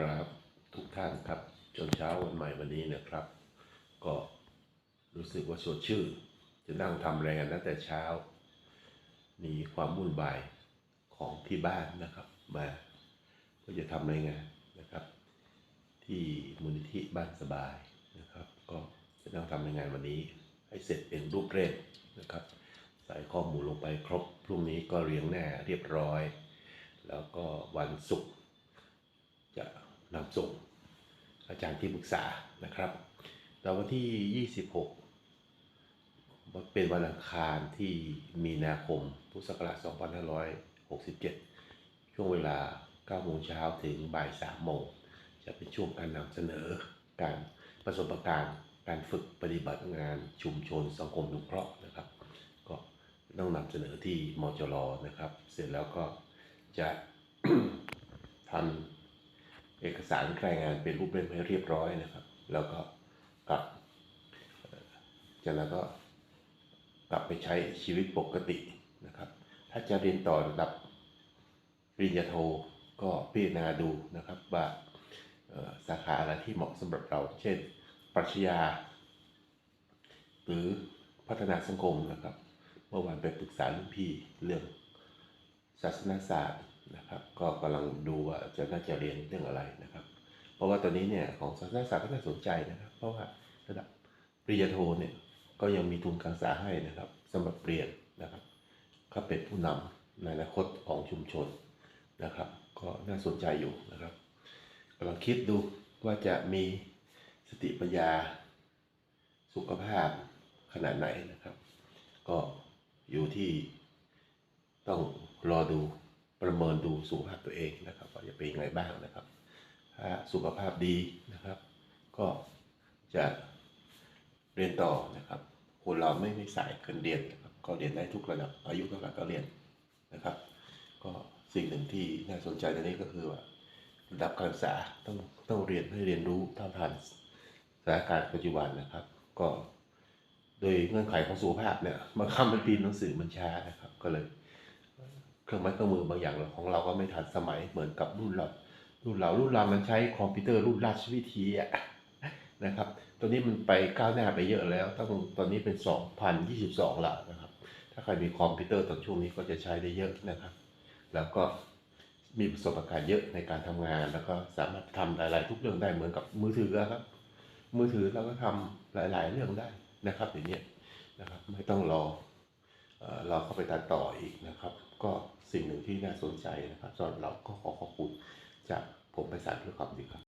ครับทุกท่านครับจนเช้าวันใหม่วันนี้นะครับ ก็รู้สึกว่าสดชื่นจะนั่งทำอะไรกันตั้งแต่เช้ามีความวุ่นวายของที่บ้านนะครับ มาก็จะทำรายงานนะครับ ที่มูลนิธิบ้านสบายนะครับ ก็จะนั่งทำรายงานวันนี้ ให้เสร็จเป็นรูปเร่มนะครับ ใส่ข้อมูลลงไปครบพรุ่งนี้ก็เรียงหน้าเรียบร้อย แล้วก็วันศุกร์ำส่งอาจารย์ที่ปรึกษานะครับแล้ววันที่ 26 เป็นวันอังคารที่มีนาคม พุทธศักราช 2567 ช่วงเวลา 9 โมงเช้าถึงบ่าย 3 โมง จะเป็นช่วงการนำเสนอการประสบการณ์การฝึกปฏิบัติงานชุมชนสังคมนุเคราะห์นะครับ ก็ต้องนำเสนอที่มจรนะครับ เสร็จแล้วก็จะทำ เอกสารรายงานเป็นรูปเล่มให้เรียบร้อยนะครับ แล้วก็กลับจากนั้นก็กลับไปใช้ชีวิตปกตินะครับ ถ้าจะเรียนต่อระดับปริญญาโทก็พิจารณาดูนะครับว่าสาขาอะไรที่เหมาะสำหรับเรา เช่น ปรัชญา หรือพัฒนาสังคมนะครับ เมื่อวานไปปรึกษารุ่นพี่เรื่องศาสนาศาสตร์ นะครับ ก็กำลังดูว่าจะน่าจะเรียนเรื่องอะไรนะครับ เพราะว่าตอนนี้เนี่ยของศาสนาศาสตร์ก็น่าสนใจนะครับ เพราะว่าระดับปริญญาโทเนี่ยก็ยังมีทุนการศึกษาให้นะครับสำหรับเรียนนะครับก็เป็นผู้นำในอนาคตของชุมชนนะครับ ก็น่าสนใจอยู่นะครับกำลังคิดดูว่าจะมีสติปัญญาสุขภาพขนาดไหนนะครับ ก็อยู่ที่ต้องรอดู ประเมินดูสุขภาพตัวเองนะครับว่าจะเป็นยังไงบ้างนะครับ ถ้าสุขภาพดีนะครับ ก็จะเรียนต่อนะครับคนเราไม่ไม่สายเกินเรียนนะครับก็เรียนได้ทุกระดับอายุเท่าไหร่ก็เรียนนะครับ ก็สิ่งหนึ่งที่น่าสนใจตอนนี้ก็คือว่าระดับการศึกษาต้องต้องเรียนให้เรียนรู้เท่าทันสถานการณ์ปัจจุบันนะครับ ก็โดยเงื่อนไขของสุขภาพเนี่ยบางคำมันปีนหนังสือมันช้านะครับ ก็เลย เครื่องไม้เครื่องมือบางอย่างของเราก็ไม่ทันสมัยเหมือนกับรุ่นเรารุ่นเรารุ่นเรามันใช้คอมพิวเตอร์รุ่นราชวิธีอะนะครับตัวนี้มันไปก้าวหน้าไปเยอะแล้วต้องตอนนี้เป็น 2022ล้วนะครับ ถ้าใครมีคอมพิวเตอร์ตอนช่วงนี้ก็จะใช้ได้เยอะนะครับ แล้วก็มีประสบการณ์เยอะในการทำงาน แล้วก็สามารถทำหลาย ๆ ทุกเรื่องได้เหมือนกับมือถือครับ มือถือเราก็ทำหลาย ๆ เรื่องได้นะครับอย่างนี้นะครับไม่ต้องรอเอ่อเราเข้าไปตัดต่ออีกนะครับ ก็ สิ่งหนึ่งที่น่าสนใจนะครับสำหรับเราก็ขอขอบคุณจากผมไปสารเพื่อความดีครับ